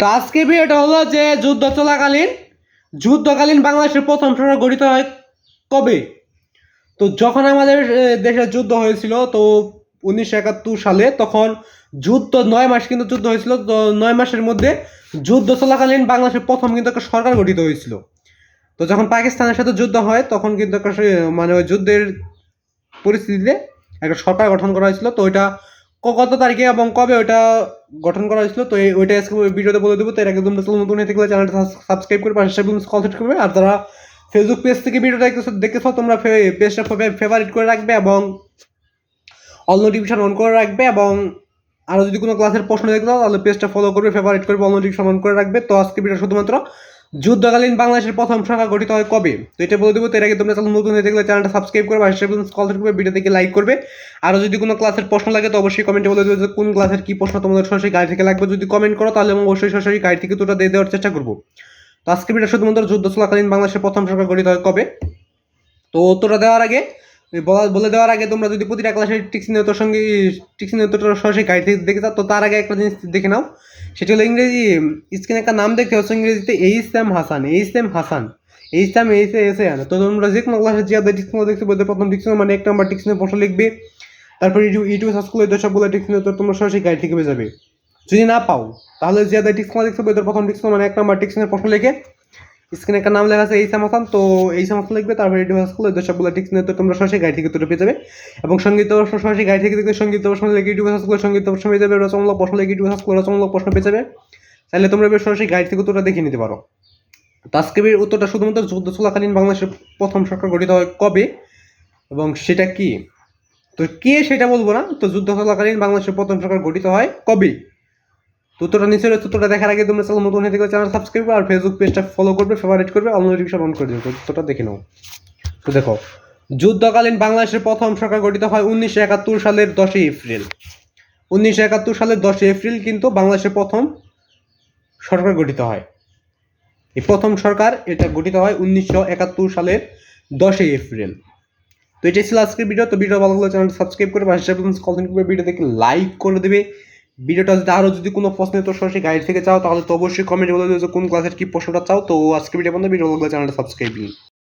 তো আজকে ভিডিওটা হলো যে যুদ্ধ চলাকালীন, যুদ্ধকালীন বাংলাদেশের প্রথম সরকার গঠিত হয় কবে? তো যখন আমাদের দেশে যুদ্ধ হয়েছিল, তো উনিশশো একাত্তর সালে তখন যুদ্ধ নয় মাস কিন্তু যুদ্ধ হয়েছিল, তো নয় মাসের মধ্যে যুদ্ধ চলাকালীন বাংলাদেশের প্রথম কিন্তু একটা সরকার গঠিত হয়েছিল। তো যখন পাকিস্তানের সাথে যুদ্ধ হয়, তখন কিন্তু একটা মানে ওই যুদ্ধের পরিস্থিতিতে একটা সরকার গঠন করা হয়েছিল, তো ওইটা কত তারিখে এবং কবে ওইটা গঠন করা হয়েছিল, তো ওইটা আজকে ভিডিওতে বলে দেবো, তো এর আগে তোমরা নতুন হয়ে থাকলে চ্যানেলটা সাবস্ক্রাইব করে পাশে কল সেট করবে, আর যারা ফেসবুক পেজ থেকে ভিডিওটা দেখতেছো দেখতেছো, তোমরা পেজটা ফেভারিট করে রাখবে এবং অল নোটিফিকেশন অন করে রাখবে এবং আরও যদি কোনো ক্লাসের প্রশ্ন দেখতে চাও, তাহলে পেজটা ফলো করবে ফেভারিট করবে অল নোটিফিকেশন অন করে রাখবে, তো আজকে ভিডিও শুধুমাত্র যুদ্ধকালীন বাংলাদেশের প্রথম সরকার গঠিত হয় কবে? তো এটা বলে দেবো, তো এর আগে তোমরা চ্যানেল নতুন হয়ে চ্যানেলটা সাবস্ক্রাইব করবে, আর কল করবে ভিডিও থেকে লাইক করবে। আরও যদি কোনো ক্লাসের প্রশ্ন লাগে তো অবশ্যই কমেন্টে বলে দেবে যে কোন ক্লাসের কী প্রশ্ন তোমাদের সরাসরি গাড়ি থেকে লাগবে। যদি কমেন্ট করো তাহলে আমি অবশ্যই সরাসরি গাড়ি থেকে তোটা দিয়ে দেওয়ার চেষ্টা করব। তো আজকে ভিডিও শুধুমাত্র যুদ্ধ চলাকালীন বাংলাদেশের প্রথম সরকার গঠিত হয় কবে? তো উত্তরটা দেওয়ার আগে বলা- দেওয়ার আগে তোমরা যদি প্রতিটা টিক্সি নেতর সঙ্গে, টিক্সি নেতরটা সরাসরি গাইড দেখে যাও তো তার আগে একটা জিনিস দেখে নাও। সেটা হলো ইংরেজি, স্ক্রিনে একটা নাম দেখতে হচ্ছে ইংরেজিতে H M Hasan H M Hasan H M H S A তো তোমরা যে কোনো ক্লাসের যে টিক্সি দেখতে বলতে প্রথম টিক্সি মানে এক নাম্বার টিক্সি প্রশ্ন লিখবে। তারপর ইউটিউব ইউটিউব সার্চ করলে তো সবগুলো টিক্সি তো তোমরা সরাসরি গাইড থেকে পেয়ে যাবে। যদি না পাও, তাহলে যে টিক্স দেখতে বলতে প্রথম টিক্স মানে এক নাম্বার টিক্সিনের প্রশ্ন লিখে স্ক্রিনে একটা নাম লেখা আছে, এই সামাসান তো এই সামাসান লিখবে, তারপরে রেডিও স্কুলে তো সবগুলো ঠিক তো তোমরা সরাসরি গাড়ি থেকে তুলে পেয়ে যাবে। এবং সংগীত প্রশ্ন সরাসরি গাড়ি থেকে দেখলে সংগীত প্রশ্ন লিখে ইউটিউব স্কুলে সংগীত প্রশ্ন পেয়ে যাবে, রচনামূলক প্রশ্ন লিখে ইউটিউব স্কুলে রচনামূলক প্রশ্ন পেয়ে যাবে। তাহলে তোমরা এবার সরাসরি গাড়ি থেকে উত্তরটা দেখে নিতে পারো। তো আজকে এর উত্তরটা শুধুমাত্র যুদ্ধ চলাকালীন বাংলাদেশের প্রথম সরকার গঠিত হয় কবে? এবং সেটা কি? তো কে সেটা বলব না, তো যুদ্ধ চলাকালীন বাংলাদেশের প্রথম সরকার গঠিত হয় কবে? তো উত্তরটা নিচে রয়েছে উত্তরটা দেখার আগে তোমরা চ্যানেল নতুন হয়ে থাকলে চ্যানেল সাবস্ক্রাইব করবে আর ফেসবুক পেজটা ফলো করবে ফেভারিট করবে অল নোটিফিকেশন অন করে দেবে তো উত্তরটা দেখে নাও। তো দেখো, যুদ্ধকালীন বাংলাদেশের প্রথম সরকার গঠিত হয় উনিশশো একাত্তর সালের দশই এপ্রিল। উনিশশো একাত্তর সালের দশই এপ্রিল কিন্তু বাংলাদেশের প্রথম সরকার গঠিত হয়। এই প্রথম সরকার এটা গঠিত হয় উনিশশো একাত্তর সালের দশই এপ্রিল। তো এটাই ছিল আজকের ভিডিও তো ভিডিও ভালো লাগলে চ্যানেল সাবস্ক্রাইব করে পাশে কল করবে ভিডিও দেখে লাইক করে দেবে। ভিডিওটা যদি আরও যদি কোনো প্রশ্নের তো সরাসরি গাইড থেকে চাও, তাহলে তো অবশ্যই কমেন্ট বলে যে কোন ক্লাসের কী প্রশ্নটা চাও। তো আজকে ভিডিও বন্ধ ভিডিও চ্যানেলটা সাবস্ক্রাইব